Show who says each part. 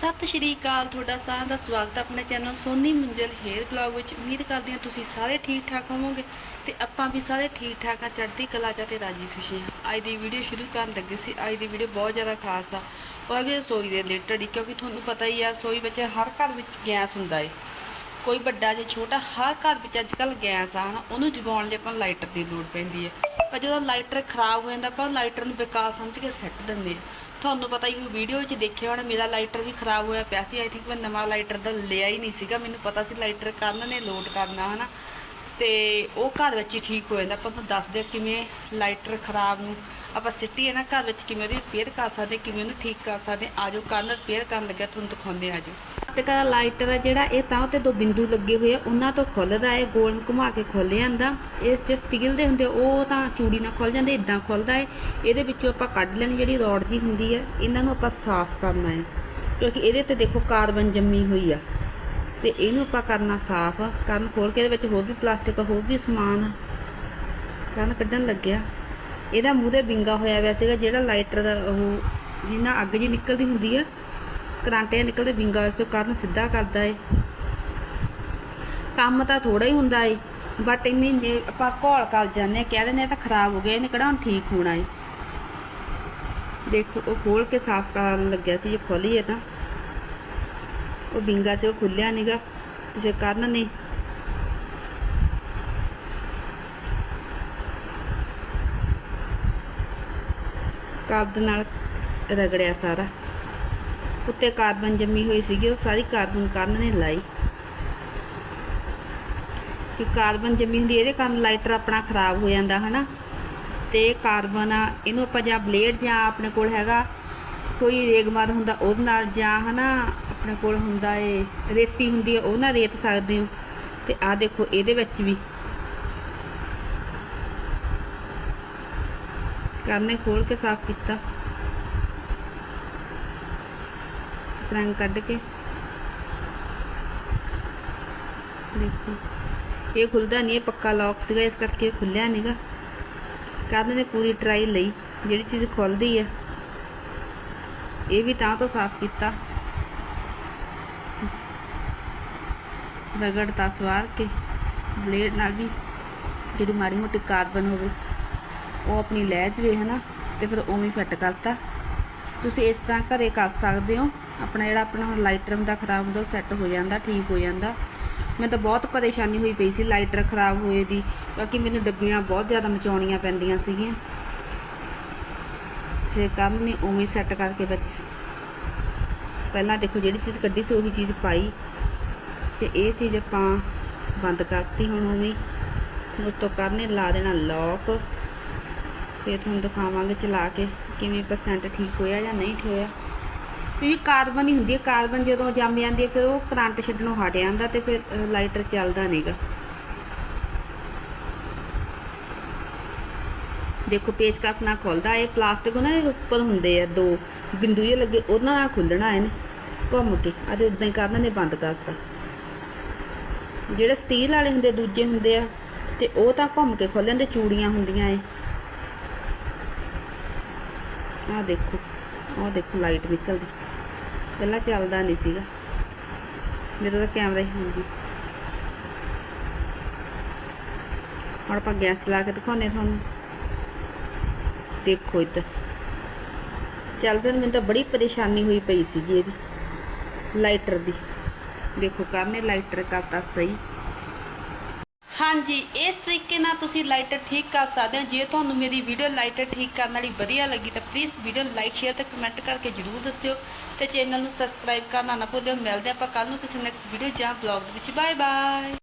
Speaker 1: ਸਤਿ ਸ਼੍ਰੀ ਅਕਾਲ, ਤੁਹਾਡਾ ਸਾਰਿਆਂ ਦਾ ਸਵਾਗਤ ਹੈ ਆਪਣੇ channel Soni Munjal hair blog ਵਿੱਚ। ਉਮੀਦ ਕਰਦੇ ਹਾਂ ਤੁਸੀਂ ਸਾਰੇ ਠੀਕ ਠਾਕ ਹੋਵੋਗੇ ਤੇ ਆਪਾਂ ਵੀ ਸਾਰੇ ਠੀਕ ਠਾਕ ਆ, ਚੜ੍ਹਦੀ ਕਲਾ ਚ ਤੇ ਰਾਜੀ ਖੁਸ਼ੀ ਹਾਂ ਅੱਜ ਦੀ ਵੀਡੀਓ ਸ਼ੁਰੂ ਕਰਨ ਲੱਗੇ ਸੀ। ਅੱਜ ਦੀ ਵੀਡੀਓ ਬਹੁਤ ਜ਼ਿਆਦਾ ਖਾਸ ਆ ਉਹ ਹੈਗੀ ਰਸੋਈ ਦੇ ਰਿਲੇਟਡ ਹੀ, ਕਿਉਂਕਿ ਤੁਹਾਨੂੰ ਪਤਾ ਹੀ ਆ, ਰਸੋਈ ਵਿੱਚ ਹਰ ਘਰ ਵਿੱਚ ਗੈਸ ਹੁੰਦਾ ਏ। ਕੋਈ ਵੱਡਾ ਜਾਂ ਛੋਟਾ, ਹਰ ਘਰ ਵਿੱਚ ਅੱਜ ਕੱਲ ਗੈਸ ਆ ਨਾ ਉਹਨੂੰ ਜਗਾਉਣ ਲਈ ਆਪਾਂ ਲਾਈਟਰ ਦੀ ਲੋੜ ਪੈਂਦੀ ਹੈ। ਪਰ ਜਦੋਂ ਲਾਈਟਰ ਖਰਾਬ ਹੋ ਜਾਂਦਾ, ਆਪਾਂ ਲਾਈਟਰ ਨੂੰ ਬੇਕਾਰ ਸਮਝ ਕੇ ਸੱਟ ਦਿੰਦੇ ਆ ਤੁਹਾਨੂੰ ਪਤਾ ਹੀ ਉਹ ਵੀਡੀਓ ਵਿੱਚ ਦੇਖਿਆ ਹੋਣਾ, ਮੇਰਾ ਲਾਈਟਰ ਵੀ ਖਰਾਬ ਹੋਇਆ ਪਿਆ ਸੀ। ਆਈ ਥਿੰਕ ਮੈਂ ਨਵਾਂ ਲਾਈਟਰ ਦਾ ਲਿਆ ਹੀ ਨਹੀਂ ਸੀਗਾ। ਮੈਨੂੰ ਪਤਾ ਸੀ ਲਾਈਟਰ ਕਰਨ ਨੇ ਲੋਡ ਕਰਨਾ, ਹਨਾ। ਤੇ ਉਹ ਘਰ ਵਿੱਚ ਹੀ ਠੀਕ ਹੋ ਜਾਂਦਾ। ਆਪਾਂ ਤੁਹਾਨੂੰ ਦੱਸਦੇ ਕਿਵੇਂ ਲਾਈਟਰ ਖਰਾਬ ਨੂੰ, ਆਪਾਂ ਸਿੱਟੀ ਹੈ ਨਾ, ਘਰ ਵਿੱਚ ਕਿਵੇਂ ਉਹਦੀ ਰਿਪੇਅਰ ਕਰ ਸਕਦੇ, ਕਿਵੇਂ ਉਹਨੂੰ ਠੀਕ ਕਰ ਸਕਦੇ। ਆਜੋ ਕੱਲ ਰਿਪੇਅਰ ਕਰਨ ਲੱਗਿਆ, ਤੁਹਾਨੂੰ ਦਿਖਾਉਂਦੇ ਆ ਆਜੋ ਤੇ ਕਾ ਲਾਈਟਰ ਹੈ ਜਿਹੜਾ ਇਹ ਤਾਂ ਤੇ ਦੋ ਬਿੰਦੂ ਲੱਗੇ ਹੋਏ ਆ, ਉਹਨਾਂ ਤੋਂ ਖੁੱਲਦਾ ਹੈ ਗੋਲ ਨੂੰ ਘੁਮਾ ਕੇ ਖੁੱਲ ਜਾਂਦਾ। ਇਸ ਚ ਸਟੀਲ ਦੇ ਹੁੰਦੇ ਉਹ ਤਾਂ ਚੂੜੀ ਨਾਲ ਖੁੱਲ ਜਾਂਦੇ ਇਦਾਂ ਖੁੱਲਦਾ ਹੈ ਇਹਦੇ ਵਿੱਚੋਂ ਆਪਾਂ ਕੱਢ ਲੈਣੀ ਜਿਹੜੀ ਰੋਡ ਜੀ ਹੁੰਦੀ ਹੈ ਇਹਨਾਂ ਨੂੰ ਆਪਾਂ ਸਾਫ਼ ਕਰਨਾ ਹੈ। ਕਿਉਂਕਿ ਇਹਦੇ ਤੇ ਦੇਖੋ ਕਾਰਬਨ ਜੰਮੀ ਹੋਈ ਆ। ਤੇ ਇਹਨੂੰ ਆਪਾਂ ਕਰਨਾ ਸਾਫ਼ ਕਰਨ ਖੋਲ ਕੇ ਇਹਦੇ ਵਿੱਚ ਹੋਰ ਵੀ ਪਲਾਸਟਿਕ ਹੋਰ ਵੀ ਸਮਾਨ ਕਰਨ ਕੱਢਣ ਲੱਗਿਆ। ਇਹਦਾ ਮੂੰਹ ਤੇ ਵਿੰਗਾ ਹੋਇਆ ਵੈ ਸੀਗਾ, ਜਿਹੜਾ ਲਾਈਟਰ ਦਾ ਉਹ ਜਿੰਨਾ ਅੱਗ ਜੀ ਨਿਕਲਦੀ ਹੁੰਦੀ ਆ ਕਰੰਟ ਇਹ ਨਿਕਲਦੇ ਵਿੰਗਾ ਇਸ ਤੋਂ ਕਾਰਨ ਸਿੱਧਾ ਕਰਦਾ ਏ ਕੰਮ ਤਾਂ ਥੋੜਾ ਹੀ ਹੁੰਦਾ ਏ ਬਟ ਇੰਨੀ ਨੇ- ਆਪਾਂ ਘੋਲ ਕਰ ਜਾਂਦੇ ਆ ਕਹਿ ਦਿੰਦੇ ਆ ਇਹ ਤਾਂ ਖਰਾਬ ਹੋ ਗਿਆ ਇਹਨੇ ਕਿਹੜਾ ਹੁਣ ਠੀਕ ਹੋਣਾ ਏ ਦੇਖੋ ਉਹ ਖੋਲ ਕੇ ਸਾਫ਼ ਕਰਨ ਲੱਗਿਆ ਸੀ ਜੇ ਖੋਲੀਏ ਤਾਂ ਉਹ ਵਿੰਗਾ ਸੀ ਉਹ ਖੁੱਲਿਆ ਨੀਗਾ ਤੇ ਫਿਰ ਕਰਨ ਨੇ ਕਾਰਦ ਨਾਲ ਰਗੜਿਆ ਸਾਰਾ ਉੱਤੇ ਕਾਰਬਨ ਜੰਮੀ ਹੋਈ ਸੀਗੀ, ਉਹ ਸਾਰੀ ਕਾਰਬਨ ਕਰਨ ਨੇ ਲਾਈ। ਕਿ ਕਾਰਬਨ ਜੰਮੀ ਹੁੰਦੀ, ਇਹਦੇ ਕਾਰਨ ਲਾਈਟਰ ਆਪਣਾ ਖਰਾਬ ਹੋ ਜਾਂਦਾ, ਹਨਾ? ਤੇ ਕਾਰਬਨ ਆ ਇਹਨੂੰ ਆਪਾਂ ਜਾਂ ਬਲੇਡ ਜਾਂ ਆਪਣੇ ਕੋਲ ਹੈਗਾ, ਕੋਈ ਰੇਗਮਾਰ ਹੁੰਦਾ ਉਹਦੇ ਨਾਲ ਜਾਂ, ਹਨਾ? ਆਪਣੇ ਕੋਲ ਹੁੰਦਾ ਏ, ਰੇਤੀ ਹੁੰਦੀ ਹੈ ਉਹ ਨਾਲ ਰੇਤ ਸਕਦੇ ਹੋ। ਤੇ ਆਹ ਦੇਖੋ, ਇਹਦੇ ਵਿੱਚ ਵੀ। ਕਰਨੇ ਖੋਲ ਕੇ ਸਾਫ਼ ਕੀਤਾ। ਰੰਗ ਕੱਢ ਕੇ। ਦੇਖੋ। ਇਹ ਖੁੱਲਦਾ ਨਹੀਂ ਇਹ ਪੱਕਾ ਲੌਕ ਸੀਗਾ, ਇਸ ਕਰਕੇ ਇਹ ਖੁੱਲਿਆ ਨਹੀਂਗਾ ਕਰਨ ਨੇ ਪੂਰੀ ਟਰਾਈ ਲਈ, ਜਿਹੜੀ ਚੀਜ਼ ਖੁੱਲਦੀ ਹੈ ਇਹ ਵੀ ਤਾਂ ਤੋਂ ਸਾਫ਼ ਕੀਤਾ। ਰਗੜ ਤਾਂ ਸਵਾਰ ਕੇ ਬਲੇਡ ਨਾਲ ਵੀ ਜਿਹੜੀ ਮਾੜੀ ਮੋਟੀ ਕਾਰਬਨ ਹੋਵੇ, ਉਹ ਆਪਣੀ ਲੈ ਜਵੇ ਹਨਾ? ਤੇ ਫਿਰ ਉਵੇਂ ਫਿੱਟ ਕਰਤਾ। ਤੁਸੀਂ ਇਸ ਤਰ੍ਹਾਂ ਘਰੇ ਕਰ ਸਕਦੇ ਹੋ। ਆਪਣਾ ਜਿਹੜਾ ਆਪਣਾ ਲਾਈਟਰ ਹੁੰਦਾ ਖਰਾਬ ਹੁੰਦਾ, ਉਹ ਸੈੱਟ ਹੋ ਜਾਂਦਾ, ਠੀਕ ਹੋ ਜਾਂਦਾ। ਮੈਂ ਤਾਂ ਬਹੁਤ ਪਰੇਸ਼ਾਨੀ ਹੋਈ ਪਈ ਸੀ ਲਾਈਟਰ ਖਰਾਬ ਹੋਏ ਦੀ। ਕਿਉਂਕਿ ਮੈਨੂੰ ਡੱਬੀਆਂ ਬਹੁਤ ਜ਼ਿਆਦਾ ਮਚਾਉਣੀਆਂ ਪੈਂਦੀਆਂ ਸੀਗੀਆਂ। ਫਿਰ ਕੰਮ ਨੇ ਉਵੇਂ ਸੈੱਟ ਕਰਕੇ ਵਿੱਚ ਪਹਿਲਾਂ ਦੇਖੋ ਜਿਹੜੀ ਚੀਜ਼ ਕੱਢੀ ਸੀ, ਉਹੀ ਚੀਜ਼ ਪਾਈ। ਤੇ ਇਹ ਚੀਜ਼ ਆਪਾਂ ਬੰਦ ਕਰਤੀ ਹੁਣ ਉਵੇਂ। ਉੱਤੋਂ ਕਰਨੇ ਲਾ ਦੇਣਾ ਲੌਕ ਫਿਰ ਤੁਹਾਨੂੰ ਦਿਖਾਵਾਂਗੇ ਚਲਾ ਕੇ। ਕਿਵੇਂ ਪਰਸੈਂਟ ਠੀਕ ਹੋਇਆ ਜਾਂ ਨਹੀਂ ਠੀਕ ਹੋਇਆ। ਕਿਉਂਕਿ ਕਾਰਬਨ ਹੀ ਹੁੰਦੀ ਹੈ। ਕਾਰਬਨ ਜਦੋਂ ਜੰਮ ਜਾਂਦੀ ਹੈ, ਫਿਰ ਉਹ ਕਰੰਟ ਛੱਡਣੋਂ ਹਟ ਜਾਂਦਾ ਤੇ ਫਿਰ ਲਾਈਟਰ ਚੱਲਦਾ ਨਹੀਂਗਾ ਦੇਖੋ, ਪੇਚਕਸ ਨਾਲ ਖੁੱਲਦਾ। ਇਹ ਪਲਾਸਟਿਕ ਉਹਨਾਂ ਦੇ ਉੱਪਰ ਹੁੰਦੇ ਆ। ਦੋ ਬਿੰਦੂ ਜਿਹੇ ਲੱਗੇ, ਉਹਨਾਂ ਨਾਲ ਖੁੱਲਣਾ ਇਹਨੇ। ਘੁੰਮ ਕੇ। ਅਤੇ ਉਦਾਂ ਹੀ ਕਰਨ ਨੇ ਬੰਦ ਕਰਤਾ। ਜਿਹੜੇ ਸਟੀਲ ਵਾਲੇ ਹੁੰਦੇ, ਦੂਜੇ ਹੁੰਦੇ ਆ, ਤੇ ਉਹ ਤਾਂ ਘੁੰਮ ਕੇ ਖੁੱਲ ਜਾਂਦੇ ਚੂੜੀਆਂ ਹੁੰਦੀਆਂ ਏ ਆਹ ਦੇਖੋ ਆਹ ਦੇਖੋ ਲਾਈਟ ਨਿਕਲਦੀ। ਪਹਿਲਾਂ ਚੱਲਦਾ ਨਹੀਂ ਸੀਗਾ। ਮੇਰਾ ਤਾਂ ਕੈਮਰਾ ਹੀ ਹਾਂਜੀ। ਹੁਣ ਆਪਾਂ ਗੈਸ ਚਲਾ ਕੇ ਦਿਖਾਉਂਦੇ ਤੁਹਾਨੂੰ। ਦੇਖੋ ਇੱਧਰ। ਚੱਲ ਫਿਰ ਮੈਨੂੰ ਤਾਂ ਬੜੀ ਪਰੇਸ਼ਾਨੀ ਹੋਈ ਪਈ ਸੀਗੀ ਇਹਦੀ। ਲਾਈਟਰ ਦੀ। ਦੇਖੋ ਕਰਨੇ ਲਾਈਟਰ ਕਰਤਾ ਸਹੀ। ਹਾਂਜੀ, ਇਸ ਤਰੀਕੇ ਨਾਲ ਤੁਸੀਂ ਲਾਈਟਰ ਠੀਕ ਕਰ ਸਕਦੇ ਹੋ। ਜੇ ਤੁਹਾਨੂੰ ਮੇਰੀ ਵੀਡੀਓ ਲਾਈਟਰ ਠੀਕ ਕਰਨ ਵਾਲੀ ਵਧੀਆ ਲੱਗੀ ਤਾਂ ਪਲੀਜ਼ ਵੀਡੀਓ ਲਾਈਕ ਸ਼ੇਅਰ ਤੇ ਕਮੈਂਟ ਕਰਕੇ ਜਰੂਰ ਦੱਸਿਓ ਤੇ ਚੈਨਲ ਨੂੰ ਸਬਸਕ੍ਰਾਈਬ ਕਰਨਾ ਨਾ ਭੁੱਲਿਓ। ਮਿਲਦੇ ਆਪਾਂ ਕੱਲ ਨੂੰ ਕਿਸੇ ਨੈਕਸਟ ਵੀਡੀਓ ਜਾਂ ਬਲੌਗ ਵਿੱਚ। Bye bye